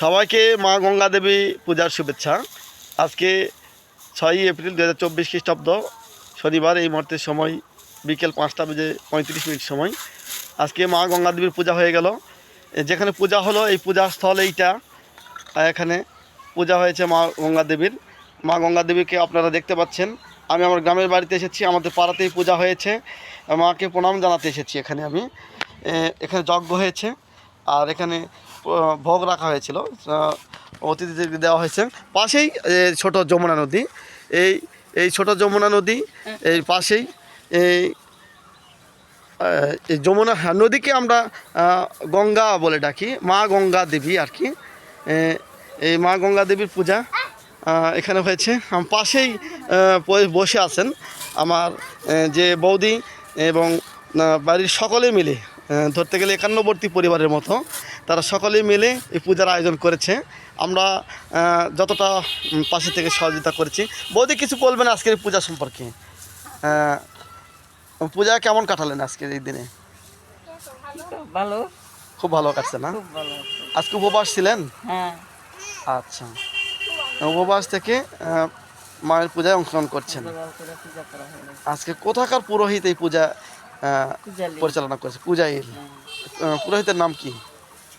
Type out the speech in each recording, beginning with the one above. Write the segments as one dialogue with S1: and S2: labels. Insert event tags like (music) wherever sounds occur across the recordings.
S1: সবাইকে মা গঙ্গা দেবী পূজার শুভেচ্ছা। আজকে ছয়ই এপ্রিল দু হাজার চব্বিশ খ্রিস্টাব্দ, শনিবার এই মুহূর্তের সময় বিকেল পাঁচটা বেজে পঁয়ত্রিশ মিনিট সময়। আজকে মা গঙ্গা দেবীর পূজা হয়ে গেল। যেখানে পূজা হলো, এই পূজা স্থল এইটা। এখানে পূজা হয়েছে মা গঙ্গা দেবীর। মা গঙ্গা দেবীকে আপনারা দেখতে পাচ্ছেন। আমি আমার গ্রামের বাড়িতে এসেছি, আমাদের পাড়াতেই পূজা হয়েছে। মাকে প্রণাম জানাতে এসেছি এখানে আমি। এখানে যজ্ঞ হয়েছে। আর এখানে ভোগ রাখা হয়েছিল। অতিথিদেরকে দেওয়া হয়েছে। পাশেই ছোট যমুনা নদী। এই এই ছোট যমুনা নদী, এই পাশেই এই যমুনা নদীকে আমরা গঙ্গা বলে ডাকি। মা গঙ্গা দেবী আর কি। এই মা গঙ্গা দেবীর পূজা এখানে হয়েছে। পাশেই বসে আছেন আমার যে বৌদি এবং বাড়ির সকলে মিলে। ধরতে গেলে একান্নবর্তী পরিবারের মতো। তারা সকলে মিলে এই পূজার আয়োজন করেছে। আমরা যতটা পাশে থেকে সহযোগিতা করেছি। বৌদি কিছু বলবেন আজকের পূজা সম্পর্কে? পূজা কেমন কাটালেন আজকের এই দিনে?
S2: ভালো।
S1: খুব ভালো কাটছে না? আজকে উপবাস ছিলেন?
S2: হ্যাঁ।
S1: আচ্ছা। উপবাস থেকে মায়ের পূজায় অংশগ্রহণ করছেন। আজকে কোথাকার পুরোহিত এই পূজা পরিচালনা করেছে পূজাইল আহ, পুরোহিতের নাম কি?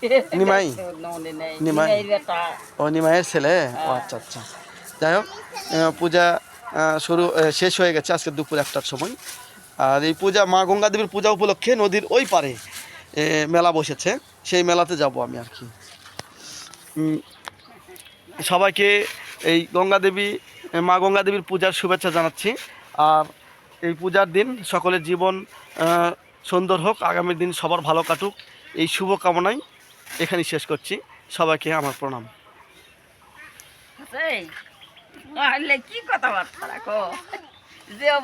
S1: (laughs) নিমাই? নিমাই?
S2: নিমাই
S1: ও নিমাইয়ের ছেলে? ও আচ্ছা আচ্ছা। যাই হোক পূজা শুরু শেষ হয়ে গেছে আজকে দুপুর একটার সময়। আর এই পূজা মা গঙ্গা দেবীর পূজা উপলক্ষে নদীর ওই পারে মেলা বসেছে। সেই মেলাতে যাব আমি আর কি। সবাইকে এই গঙ্গা দেবী মা গঙ্গা দেবীর পূজার শুভেচ্ছা জানাচ্ছি। আর এই পূজার দিন সকলের জীবন সুন্দর হোক, আগামী দিন সবার ভালো কাটুক। এই শুভ কামনাই এখানেই শেষ করছি। সবাইকে আমার প্রণাম।
S2: কি কথাবার্তা রাখো?